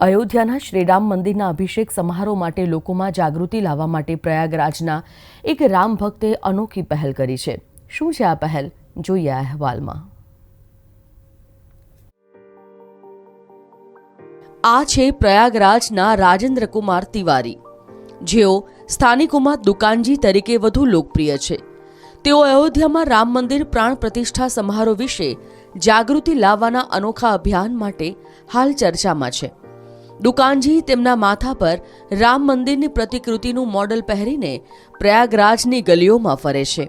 અયોધ્યાના શ્રીરામ મંદિરના અભિષેક સમારોહ માટે લોકોમાં જાગૃતિ લાવવા માટે પ્રયાગરાજના એક રામ ભક્તે અનોખી પહેલ કરી છે. શું છે આ પહેલ? જોઈએ આ અહેવાલમાં. આ છે પ્રયાગરાજના રાજેન્દ્ર કુમાર તિવારી. જેઓ સ્થાનિકોમાં દુકાનજી તરીકે વધુ લોકપ્રિય છે. તેઓ અયોધ્યામાં રામ મંદિર પ્રાણ પ્રતિષ્ઠા સમારોહ વિશે જાગૃતિ લાવવાના અનોખા અભિયાન માટે હાલ ચર્ચામાં છે. દુકાનજી તેમના માથા પર રામ મંદિરની પ્રતિકૃતિનું મોડલ પહેરીને પ્રયાગરાજની ગલીઓમાં ફરે છે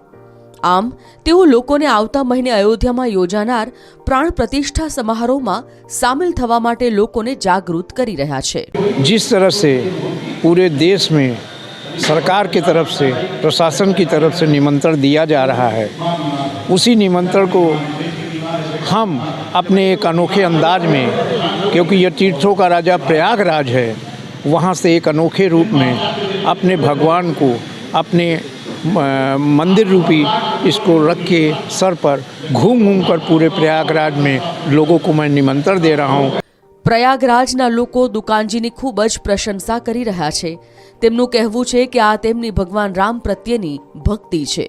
આમ તેઓ લોકોને આવતા મહિને અયોધ્યામાં યોજાનાર પ્રાણ પ્રતિષ્ઠા સમારોહમાં સામેલ થવા માટે લોકોને જાગૃત કરી રહ્યા છે जिस तरह से पूरे देश में सरकार की तरफ से प्रशासन की तरफ से निमंत्रण दिया जा रहा है उसी निमंत्रण को हम अपने एक अनोखे अंदाज में क्योंकि ये तीर्थों का राजा प्रयागराज है वहाँ से एक अनोखे रूप में अपने भगवान को अपने अ, मंदिर रूपी इसको रख के सर पर घूम घूम कर पूरे प्रयागराज में लोगों को मैं निमंत्रण दे रहा हूँ પ્રયાગરાજના લોકો દુકાનજીની ખૂબ જ પ્રશંસા કરી રહ્યા છે તેમનું કહેવું છે કે આ તેમની ભગવાન રામ પ્રત્યેની ભક્તિ છે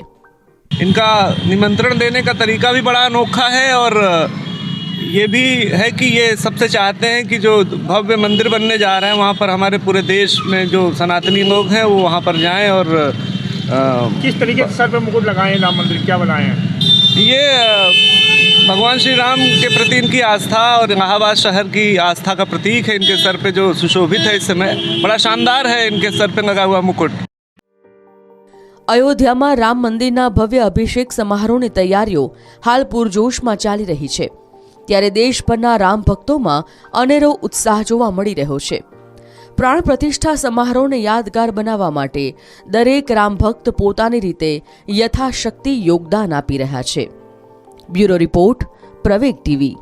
इनका निमंत्रण देने का तरीका भी बड़ा अनोखा है और ये भी है कि ये सबसे चाहते हैं कि जो भव्य मंदिर बनने जा रहे हैं वहाँ पर हमारे पूरे देश में जो सनातनी लोग हैं वो वहाँ पर जाएं और अ, किस तरीके से सर पे मुकुट लगाए हैं राम मंदिर क्या बनाए हैं ये अ, भगवान श्री राम के प्रति इनकी आस्था और इलाहाबाद शहर की आस्था का प्रतीक है इनके सर पे जो सुशोभित है इस समय बड़ा शानदार है इनके सर पे लगा हुआ मुकुट અયોધ્યામાં રામ મંદિરના ભવ્ય અભિષેક સમારોહની તૈયારીઓ હાલ પૂરજોશમાં ચાલી રહી છે ત્યારે દેશભરના રામ ભક્તોમાં અનેરો ઉત્સાહ જોવા મળી રહ્યો છે. પ્રાણ પ્રતિષ્ઠા સમારોહને યાદગાર બનાવવા માટે દરેક રામ ભક્ત પોતાની રીતે યથાશક્તિ યોગદાન આપી રહ્યા છે. Bureau report Praveg TV.